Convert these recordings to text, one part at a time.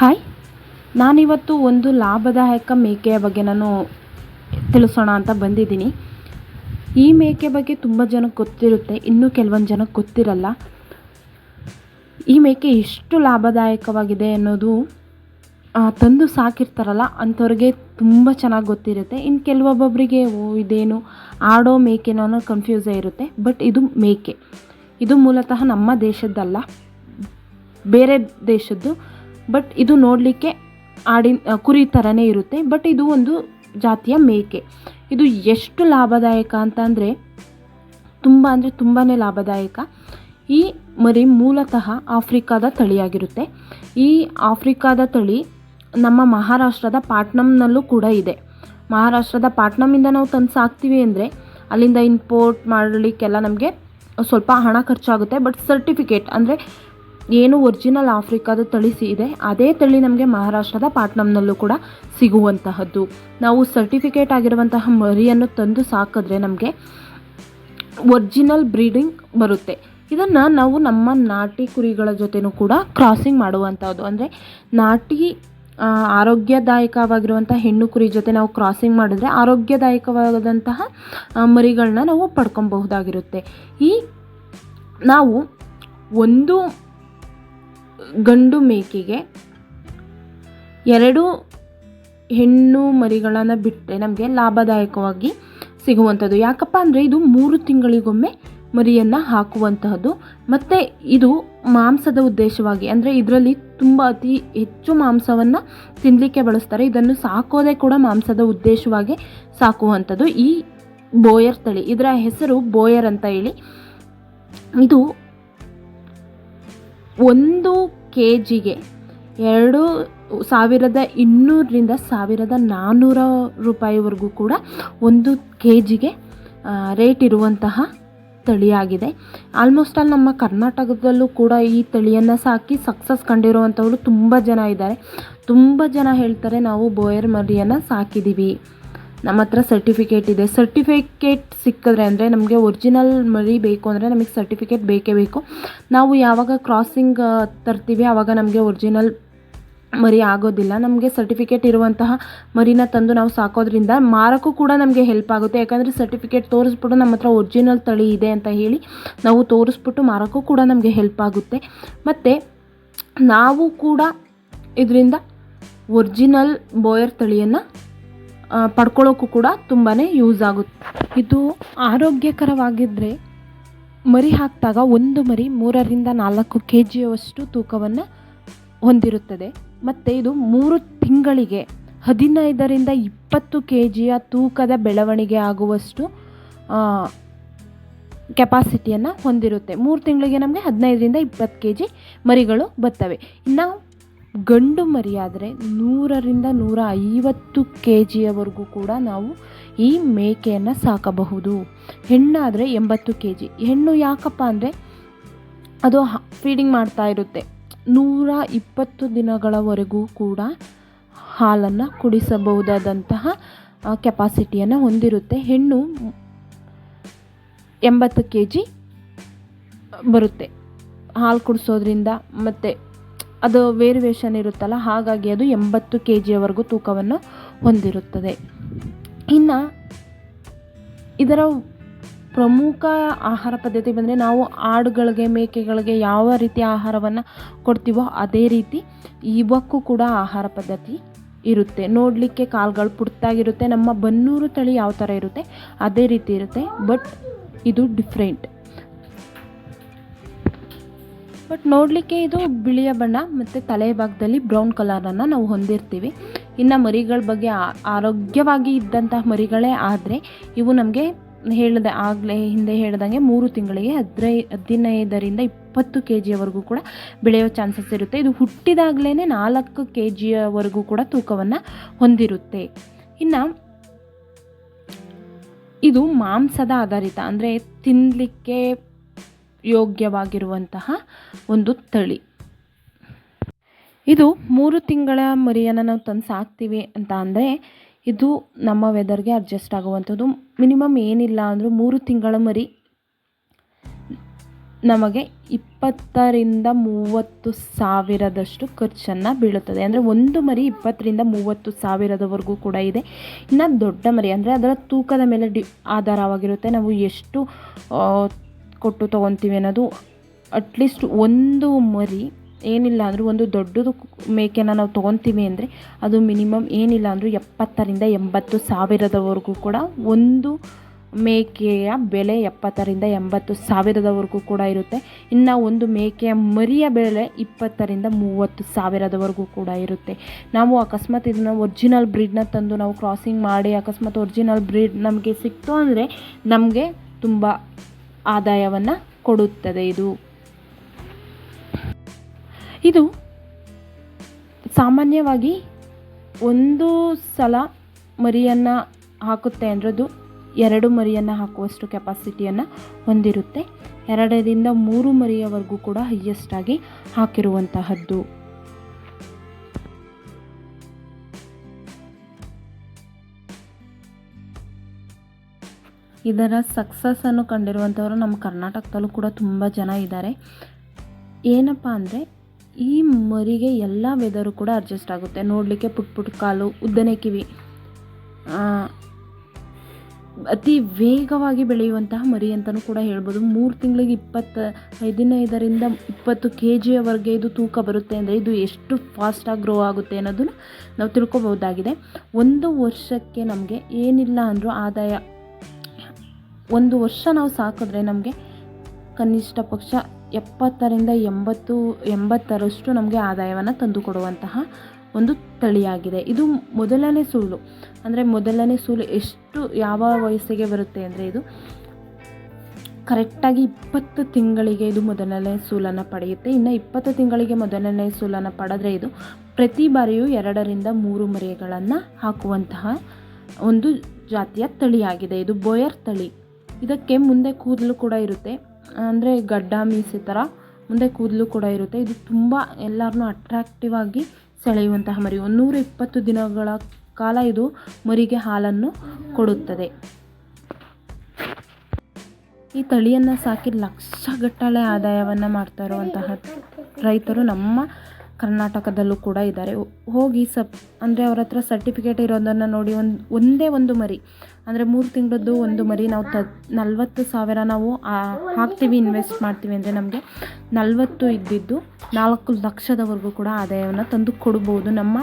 Hi ನಾನಿವತ್ತು ಒಂದು ಲಾಭದಾಯಕ ಮೇಕೆಯ ಬಗ್ಗೆ ನಾನು ತಿಳಿಸೋಣ ಅಂತ ಬಂದಿದ್ದೀನಿ. ಈ ಮೇಕೆ ಬಗ್ಗೆ ತುಂಬ ಜನಕ್ಕೆ ಗೊತ್ತಿರುತ್ತೆ, ಇನ್ನೂ ಕೆಲವೊಂದು ಜನಕ್ಕೆ ಗೊತ್ತಿರಲ್ಲ. ಈ ಮೇಕೆ ಎಷ್ಟು ಲಾಭದಾಯಕವಾಗಿದೆ ಅನ್ನೋದು ತಂದು ಸಾಕಿರ್ತಾರಲ್ಲ, ಅಂಥವ್ರಿಗೆ ತುಂಬ ಚೆನ್ನಾಗಿ ಗೊತ್ತಿರುತ್ತೆ. ಇನ್ನು ಕೆಲವೊಬ್ಬೊಬ್ಬರಿಗೆ ಓ, ಇದೇನು ಆಡೋ ಮೇಕೆನೋ ಅನ್ನೋ ಕನ್ಫ್ಯೂಸೇ ಇರುತ್ತೆ. ಬಟ್ ಇದು ಮೇಕೆ. ಇದು ಮೂಲತಃ ನಮ್ಮ ದೇಶದ್ದಲ್ಲ. ಬೇರೆ ದೇಶದ್ದು ಬಟ್ ಇದು ನೋಡಲಿಕ್ಕೆ ಆಡಿನ ಕುರಿ ಥರನೇ ಇರುತ್ತೆ. ಬಟ್ ಇದು ಒಂದು ಜಾತಿಯ ಮೇಕೆ. ಇದು ಎಷ್ಟು ಲಾಭದಾಯಕ ಅಂತ ಅಂದರೆ ತುಂಬ ಅಂದರೆ ತುಂಬಾ ಲಾಭದಾಯಕ. ಈ ಮರಿ ಮೂಲತಃ ಆಫ್ರಿಕಾದ ತಳಿಯಾಗಿರುತ್ತೆ. ಈ ಆಫ್ರಿಕಾದ ತಳಿ ನಮ್ಮ ಮಹಾರಾಷ್ಟ್ರದ ಪಾಟ್ನಂನಲ್ಲೂ ಕೂಡ ಇದೆ. ಮಹಾರಾಷ್ಟ್ರದ ಪಾಟ್ನಮಿಂದ ನಾವು ತಂದು ಸಾಕ್ತೀವಿ ಅಂದರೆ ಅಲ್ಲಿಂದ ಇಂಪೋರ್ಟ್ ಮಾಡಲಿಕ್ಕೆಲ್ಲ ನಮಗೆ ಸ್ವಲ್ಪ ಹಣ ಖರ್ಚಾಗುತ್ತೆ. ಬಟ್ ಸರ್ಟಿಫಿಕೇಟ್ ಅಂದರೆ ಏನು ಒರಿಜಿನಲ್ ಆಫ್ರಿಕಾದ ತಳಿ ಇದೆ, ಅದೇ ತಳಿ ನಮಗೆ ಮಹಾರಾಷ್ಟ್ರದ ಪಾಟ್ನಂನಲ್ಲೂ ಕೂಡ ಸಿಗುವಂತಹದ್ದು. ನಾವು ಸರ್ಟಿಫಿಕೇಟ್ ಆಗಿರುವಂತಹ ಮರಿಯನ್ನು ತಂದು ಸಾಕಿದ್ರೆ ನಮಗೆ ಒರಿಜಿನಲ್ ಬ್ರೀಡಿಂಗ್ ಬರುತ್ತೆ. ಇದನ್ನು ನಾವು ನಮ್ಮ ನಾಟಿ ಕುರಿಗಳ ಜೊತೆನೂ ಕೂಡ ಕ್ರಾಸಿಂಗ್ ಮಾಡುವಂಥದ್ದು ಅಂದರೆ ನಾಟಿ ಆರೋಗ್ಯದಾಯಕವಾಗಿರುವಂಥ ಹೆಣ್ಣು ಕುರಿ ಜೊತೆ ನಾವು ಕ್ರಾಸಿಂಗ್ ಮಾಡಿದ್ರೆ ಆರೋಗ್ಯದಾಯಕವಾದಂತಹ ಮರಿಗಳನ್ನ ನಾವು ಪಡ್ಕೊಬಹುದಾಗಿರುತ್ತೆ. ಈ, ನಾವು ಒಂದು ಗಂಡು ಮೇಕೆಗೆ ಎರಡು ಹೆಣ್ಣು ಮರಿಗಳನ್ನು ಬಿಟ್ಟರೆ ನಮಗೆ ಲಾಭದಾಯಕವಾಗಿ ಸಿಗುವಂಥದ್ದು. ಯಾಕಪ್ಪ ಅಂದರೆ ಇದು ಮೂರು ತಿಂಗಳಿಗೊಮ್ಮೆ ಮರಿಯನ್ನು ಹಾಕುವಂತಹದ್ದು. ಮತ್ತು ಇದು ಮಾಂಸದ ಉದ್ದೇಶವಾಗಿ ಅಂದರೆ ಇದರಲ್ಲಿ ತುಂಬ ಅತಿ ಹೆಚ್ಚು ಮಾಂಸವನ್ನು ತಿನ್ನಲಿಕ್ಕೆ ಬಳಸ್ತಾರೆ. ಇದನ್ನು ಸಾಕೋದೇ ಕೂಡ ಮಾಂಸದ ಉದ್ದೇಶವಾಗಿ ಸಾಕುವಂಥದ್ದು. ಈ ಬೋಯರ್ ತಳಿ, ಇದರ ಹೆಸರು ಬೋಯರ್ ಅಂತ ಹೇಳಿ. ಇದು ಒಂದು ಕೆ ಜಿಗೆ ಎರಡು ಸಾವಿರದ ಇನ್ನೂರರಿಂದ ಸಾವಿರದ ನಾನ್ನೂರ ರೂಪಾಯಿವರೆಗೂ ಕೂಡ ಒಂದು ಕೆ ಜಿಗೆ ರೇಟ್ ಇರುವಂತಹ ತಳಿಯಾಗಿದೆ. ಆಲ್ಮೋಸ್ಟ್ ಆಲ್ ನಮ್ಮ ಕರ್ನಾಟಕದಲ್ಲೂ ಕೂಡ ಈ ತಳಿಯನ್ನು ಸಾಕಿ ಸಕ್ಸಸ್ ಕಂಡಿರುವಂಥವ್ರು ತುಂಬ ಜನ ಇದ್ದಾರೆ. ತುಂಬ ಜನ ಹೇಳ್ತಾರೆ ನಾವು ಬೋಯರ್ ಮರಿಯನ್ನು ಸಾಕಿದ್ದೀವಿ ನಮ್ಮ ಹತ್ರ ಸರ್ಟಿಫಿಕೇಟ್ ಇದೆ. ಸರ್ಟಿಫಿಕೇಟ್ ಸಿಕ್ಕಿದ್ರೆ ಅಂದರೆ ನಮಗೆ ಒರಿಜಿನಲ್ ಮರಿ ಬೇಕು ಅಂದರೆ ನಮಗೆ ಸರ್ಟಿಫಿಕೇಟ್ ಬೇಕೇ ಬೇಕು. ನಾವು ಯಾವಾಗ ಕ್ರಾಸಿಂಗ್ ತರ್ತೀವಿ ಆವಾಗ ನಮಗೆ ಒರಿಜಿನಲ್ ಮರಿ ಆಗೋದಿಲ್ಲ. ನಮಗೆ ಸರ್ಟಿಫಿಕೇಟ್ ಇರುವಂತಹ ಮರಿನ ತಂದು ನಾವು ಸಾಕೋದ್ರಿಂದ ಮಾರಕ್ಕೂ ಕೂಡ ನಮಗೆ ಹೆಲ್ಪ್ ಆಗುತ್ತೆ. ಯಾಕಂದರೆ ಸರ್ಟಿಫಿಕೇಟ್ ತೋರಿಸ್ಬಿಟ್ಟು ನಮ್ಮ ಹತ್ರ ಒರಿಜಿನಲ್ ತಳಿ ಇದೆ ಅಂತ ಹೇಳಿ ನಾವು ತೋರಿಸ್ಬಿಟ್ಟು ಮಾರಕ್ಕೂ ಕೂಡ ನಮಗೆ ಹೆಲ್ಪ್ ಆಗುತ್ತೆ. ಮತ್ತು ನಾವು ಕೂಡ ಇದರಿಂದ ಒರಿಜಿನಲ್ ಬೋಯರ್ ತಳಿಯನ್ನು ಪಡ್ಕೊಳ್ಳೋಕ್ಕೂ ಕೂಡ ತುಂಬಾ ಯೂಸ್ ಆಗುತ್ತೆ. ಇದು ಆರೋಗ್ಯಕರವಾಗಿದ್ದರೆ ಮರಿ ಹಾಕಿದಾಗ ಒಂದು ಮರಿ ಮೂರರಿಂದ ನಾಲ್ಕು ಕೆ ಜಿಯವಷ್ಟು ತೂಕವನ್ನು ಹೊಂದಿರುತ್ತದೆ. ಮತ್ತು ಇದು ಮೂರು ತಿಂಗಳಿಗೆ ಹದಿನೈದರಿಂದ ಇಪ್ಪತ್ತು ಕೆ ಜಿಯ ತೂಕದ ಬೆಳವಣಿಗೆ ಆಗುವಷ್ಟು ಕೆಪಾಸಿಟಿಯನ್ನು ಹೊಂದಿರುತ್ತೆ. ಮೂರು ತಿಂಗಳಿಗೆ ನಮಗೆ ಹದಿನೈದರಿಂದ ಇಪ್ಪತ್ತು ಕೆ ಜಿ ಮರಿಗಳು ಬರ್ತವೆ. ಇನ್ನು ಗಂಡು ಮರಿಯಾದರೆ ನೂರರಿಂದ ನೂರ ಐವತ್ತು ಕೆ ಜಿಯವರೆಗೂ ಕೂಡ ನಾವು ಈ ಮೇಕೆಯನ್ನು ಸಾಕಬಹುದು. ಹೆಣ್ಣಾದರೆ ಎಂಬತ್ತು ಕೆ ಜಿ ಹೆಣ್ಣು ಯಾಕಪ್ಪ ಅಂದರೆ ಅದು ಫೀಡಿಂಗ್ ಮಾಡ್ತಾ ಇರುತ್ತೆ. ನೂರ ಇಪ್ಪತ್ತು ದಿನಗಳವರೆಗೂ ಕೂಡ ಹಾಲನ್ನು ಕುಡಿಸಬಹುದಾದಂತಹ ಕೆಪಾಸಿಟಿಯನ್ನು ಹೊಂದಿರುತ್ತೆ. ಹೆಣ್ಣು ಎಂಬತ್ತು ಕೆ ಜಿ ಬರುತ್ತೆ. ಹಾಲು ಕುಡಿಸೋದ್ರಿಂದ ಮತ್ತು ಅದು ವೇರಿಯೇಷನ್ ಇರುತ್ತಲ್ಲ, ಹಾಗಾಗಿ ಅದು ಎಂಬತ್ತು ಕೆ ಜಿಯವರೆಗೂ ತೂಕವನ್ನು ಹೊಂದಿರುತ್ತದೆ. ಇನ್ನು ಇದರ ಪ್ರಮುಖ ಆಹಾರ ಪದ್ಧತಿ ಬಂದರೆ ನಾವು ಆಡುಗಳಿಗೆ, ಮೇಕೆಗಳಿಗೆ ಯಾವ ರೀತಿ ಆಹಾರವನ್ನು ಕೊಡ್ತೀವೋ ಅದೇ ರೀತಿ ಇವಕ್ಕೂ ಕೂಡ ಆಹಾರ ಪದ್ಧತಿ ಇರುತ್ತೆ. ನೋಡಲಿಕ್ಕೆ ಕಾಲ್ಗಳು ಪುಡ್ತಾಗಿರುತ್ತೆ ನಮ್ಮ ಬನ್ನೂರು ತಳಿ ಯಾವ ಥರ ಇರುತ್ತೆ ಅದೇ ರೀತಿ ಇರುತ್ತೆ, ಬಟ್ ಇದು ಡಿಫ್ರೆಂಟ್ ಬಟ್ ನೋಡಲಿಕ್ಕೆ ಇದು ಬಿಳಿಯ ಬಣ್ಣ ಮತ್ತು ತಲೆ ಭಾಗದಲ್ಲಿ ಬ್ರೌನ್ ಕಲರನ್ನು ನಾವು ಹೊಂದಿರ್ತೀವಿ. ಇನ್ನು ಮರಿಗಳ ಬಗ್ಗೆ ಆರೋಗ್ಯವಾಗಿ ಇದ್ದಂತಹ ಮರಿಗಳೇ ಆದರೆ ಇವು ನಮಗೆ ಹೇಳಿದೆ ಆಗಲೇ ಹಿಂದೆ ಹೇಳ್ದಂಗೆ ಮೂರು ತಿಂಗಳಿಗೆ ಹದಿನೈ ಹದಿನೈದರಿಂದ ಇಪ್ಪತ್ತು ಕೆ ಜಿಯವರೆಗೂ ಕೂಡ ಬೆಳೆಯೋ ಚಾನ್ಸಸ್ ಇರುತ್ತೆ. ಇದು ಹುಟ್ಟಿದಾಗಲೇ ನಾಲ್ಕು ಕೆ ಜಿಯವರೆಗೂ ಕೂಡ ತೂಕವನ್ನು ಹೊಂದಿರುತ್ತೆ. ಇನ್ನು ಇದು ಮಾಂಸದ ಆಧಾರಿತ ಅಂದರೆ ತಿನ್ನಲಿಕ್ಕೆ ಯೋಗ್ಯವಾಗಿರುವಂತಹ ಒಂದು ತಳಿ. ಇದು ಮೂರು ತಿಂಗಳ ಮರಿಯನ್ನು ನಾವು ತಂದು ಸಾಕ್ತೀವಿ ಅಂತ ಅಂದರೆ ಇದು ನಮ್ಮ ವೆದರ್ಗೆ ಅಡ್ಜಸ್ಟ್ ಆಗುವಂಥದ್ದು. ಮಿನಿಮಮ್ ಏನಿಲ್ಲ ಅಂದರೂ ಮೂರು ತಿಂಗಳ ಮರಿ ನಮಗೆ ಇಪ್ಪತ್ತರಿಂದ ಮೂವತ್ತು ಸಾವಿರದಷ್ಟು ಖರ್ಚನ್ನು ಬೀಳುತ್ತದೆ. ಅಂದರೆ ಒಂದು ಮರಿ ಇಪ್ಪತ್ತರಿಂದ ಮೂವತ್ತು ಸಾವಿರದವರೆಗೂ ಕೂಡ ಇದೆ. ಇನ್ನು ದೊಡ್ಡ ಮರಿ ಅಂದರೆ ಅದರ ತೂಕದ ಮೇಲೆ ಡಿ ಆಧಾರವಾಗಿರುತ್ತೆ. ನಾವು ಎಷ್ಟು ಕೊಟ್ಟು ತೊಗೊತೀವಿ ಅನ್ನೋದು ಅಟ್ಲೀಸ್ಟ್ ಒಂದು ಮರಿ ಏನಿಲ್ಲ ಅಂದರೂ, ಒಂದು ದೊಡ್ಡದು ಮೇಕೆನ ನಾವು ತೊಗೊತೀವಿ ಅಂದರೆ ಅದು ಮಿನಿಮಮ್ ಏನಿಲ್ಲ ಅಂದರೂ ಎಪ್ಪತ್ತರಿಂದ ಎಂಬತ್ತು ಸಾವಿರದವರೆಗೂ ಕೂಡ ಒಂದು ಮೇಕೆಯ ಬೆಲೆ ಎಪ್ಪತ್ತರಿಂದ ಎಂಬತ್ತು ಸಾವಿರದವರೆಗೂ ಕೂಡ ಇರುತ್ತೆ. ಇನ್ನು ಒಂದು ಮೇಕೆಯ ಮರಿಯ ಬೆಲೆ ಇಪ್ಪತ್ತರಿಂದ ಮೂವತ್ತು ಸಾವಿರದವರೆಗೂ ಕೂಡ ಇರುತ್ತೆ. ನಾವು ಅಕಸ್ಮಾತ್ ಇದನ್ನು ಒರಿಜಿನಲ್ ಬ್ರೀಡ್ನ ತಂದು ನಾವು ಕ್ರಾಸಿಂಗ್ ಮಾಡಿ, ಅಕಸ್ಮಾತ್ ಒರ್ಜಿನಲ್ ಬ್ರೀಡ್ ನಮಗೆ ಸಿಕ್ತು ಅಂದರೆ ನಮಗೆ ತುಂಬ ಆದಾಯವನ್ನು ಕೊಡುತ್ತದೆ ಇದು. ಇದು ಸಾಮಾನ್ಯವಾಗಿ ಒಂದು ಸಲ ಮರಿಯನ್ನು ಹಾಕುತ್ತೆ ಅಂದರೆ ಅದು ಎರಡು ಮರಿಯನ್ನು ಹಾಕುವಷ್ಟು ಕೆಪಾಸಿಟಿಯನ್ನು ಹೊಂದಿರುತ್ತೆ. ಎರಡರಿಂದ ಮೂರು ಮರಿಯವರೆಗೂ ಕೂಡ ಹೈಯೆಸ್ಟಾಗಿ ಹಾಕಿರುವಂತಹದ್ದು. ಇದರ ಸಕ್ಸಸ್ಸನ್ನು ಕಂಡಿರುವಂಥವರು ನಮ್ಮ ಕರ್ನಾಟಕದಲ್ಲೂ ಕೂಡ ತುಂಬ ಜನ ಇದ್ದಾರೆ. ಏನಪ್ಪ ಅಂದರೆ, ಈ ಮರಿಗೆ ಎಲ್ಲ ವೆದರು ಕೂಡ ಅಡ್ಜಸ್ಟ್ ಆಗುತ್ತೆ. ನೋಡಲಿಕ್ಕೆ ಪುಟ್ ಪುಟ್ ಕಾಲು, ಉದ್ದನೆ ಕಿವಿ ಅತಿ ವೇಗವಾಗಿ ಬೆಳೆಯುವಂತಹ ಮರಿ ಅಂತಲೂ ಕೂಡ ಹೇಳ್ಬೋದು. ಮೂರು ತಿಂಗಳಿಗೆ ಇಪ್ಪತ್ತು ಹದಿನೈದರಿಂದ ಇಪ್ಪತ್ತು ಕೆ ಜಿಯವರೆಗೆ ಇದು ತೂಕ ಬರುತ್ತೆ ಅಂದರೆ ಇದು ಎಷ್ಟು ಫಾಸ್ಟಾಗಿ ಗ್ರೋ ಆಗುತ್ತೆ ಅನ್ನೋದನ್ನು ನಾವು ತಿಳ್ಕೊಬೋದಾಗಿದೆ ಒಂದು ವರ್ಷಕ್ಕೆ ನಮಗೆ ಏನಿಲ್ಲ ಅಂದರೂ ಆದಾಯ ಒಂದು ವರ್ಷ ನಾವು ಸಾಕಿದ್ರೆ ನಮಗೆ ಕನಿಷ್ಠ ಪಕ್ಷ ಎಪ್ಪತ್ತರಿಂದ ಎಂಬತ್ತು, ಎಂಬತ್ತರಷ್ಟು ನಮಗೆ ಆದಾಯವನ್ನು ತಂದುಕೊಡುವಂತಹ ಒಂದು ತಳಿಯಾಗಿದೆ. ಇದು ಮೊದಲನೇ ಸೂಲು ಅಂದರೆ ಮೊದಲನೇ ಸೂಲು ಎಷ್ಟು ಯಾವ ವಯಸ್ಸಿಗೆ ಬರುತ್ತೆ ಅಂದರೆ ಇದು ಕರೆಕ್ಟಾಗಿ ಇಪ್ಪತ್ತು ತಿಂಗಳಿಗೆ ಇದು ಮೊದಲನೇ ಸೂಲನ್ನು ಪಡೆಯುತ್ತೆ. ಇನ್ನು ಇಪ್ಪತ್ತು ತಿಂಗಳಿಗೆ ಮೊದಲನೇ ಸೂಲನ್ನು ಪಡೆದ್ರೆ ಇದು ಪ್ರತಿ ಬಾರಿಯೂ ಎರಡರಿಂದ ಮೂರು ಮರಿಗಳನ್ನು ಹಾಕುವಂತಹ ಒಂದು ಜಾತಿಯ ತಳಿಯಾಗಿದೆ. ಇದು ಬೋಯರ್ ತಳಿ. ಇದಕ್ಕೆ ಮುಂದೆ ಕೂದಲು ಕೂಡ ಇರುತ್ತೆ. ಅಂದರೆ ಗಡ್ಡ, ಮೀಸೆ ಥರ ಮುಂದೆ ಕೂದಲು ಕೂಡ ಇರುತ್ತೆ. ಇದು ತುಂಬ ಎಲ್ಲರನ್ನೂ ಅಟ್ರಾಕ್ಟಿವ್ ಆಗಿ ಸೆಳೆಯುವಂತಹ ಮರಿ. ನೂರ ಇಪ್ಪತ್ತು ದಿನಗಳ ಕಾಲ ಇದು ಮರಿಗೆ ಹಾಲನ್ನು ಕೊಡುತ್ತದೆ. ಈ ತಳಿಯನ್ನು ಸಾಕಿ ಲಕ್ಷಗಟ್ಟಲೆ ಆದಾಯವನ್ನು ಮಾಡ್ತಾ ಇರುವಂತಹ ರೈತರು ನಮ್ಮ ಕರ್ನಾಟಕದಲ್ಲೂ ಕೂಡ ಇದ್ದಾರೆ. ಹೋಗಿ ಸಪ್ ಅಂದರೆ ಅವ್ರ ಹತ್ರ ಸರ್ಟಿಫಿಕೇಟ್ ಇರೋದನ್ನು ನೋಡಿ ಒಂದು, ಒಂದೇ ಒಂದು ಮರಿ, ಅಂದರೆ ಮೂರು ತಿಂಗಳದ್ದು ಒಂದು ಮರಿ ನಾವು ತ, ನಲ್ವತ್ತು ಸಾವಿರ ನಾವು ಹಾಕ್ತೀವಿ ಇನ್ವೆಸ್ಟ್ ಮಾಡ್ತೀವಿ ಅಂದರೆ ನಮಗೆ ನಲವತ್ತು ಇದ್ದಿದ್ದು ನಾಲ್ಕು ಲಕ್ಷದವರೆಗೂ ಕೂಡ ಆದಾಯವನ್ನು ತಂದು ಕೊಡ್ಬೋದು ನಮ್ಮ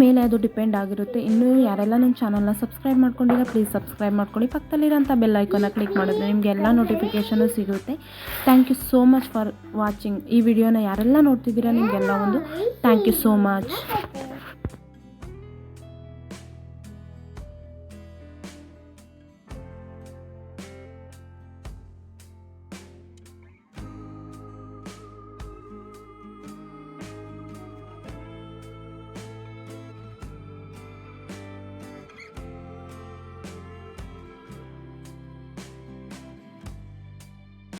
ಮೇಲೆ ಅದು ಡಿಪೆಂಡ್ ಆಗಿರುತ್ತೆ. ಇನ್ನೂ ಯಾರೆಲ್ಲ ನನ್ನ ಚಾನಲ್ನ ಸಬ್ಸ್ಕ್ರೈಬ್ ಮಾಡ್ಕೊಂಡಿಲ್ಲ ಪ್ಲೀಸ್ ಸಬ್ಸ್ಕ್ರೈಬ್ ಮಾಡ್ಕೊಳ್ಳಿ. ಪಕ್ಕದಲ್ಲಿರೋಂಥ ಬೆಲ್ ಐಕಾನ ಕ್ಲಿಕ್ ಮಾಡಿದ್ರೆ ನಿಮಗೆ ಎಲ್ಲ ನೋಟಿಫಿಕೇಷನು ಸಿಗುತ್ತೆ. Thank you so much for watching ಈ ವಿಡಿಯೋನ ಯಾರೆಲ್ಲ ನೋಡ್ತಿದ್ದೀರಾ ನಿಮಗೆಲ್ಲ ಒಂದು ಥ್ಯಾಂಕ್ ಯು ಸೋ ಮಚ್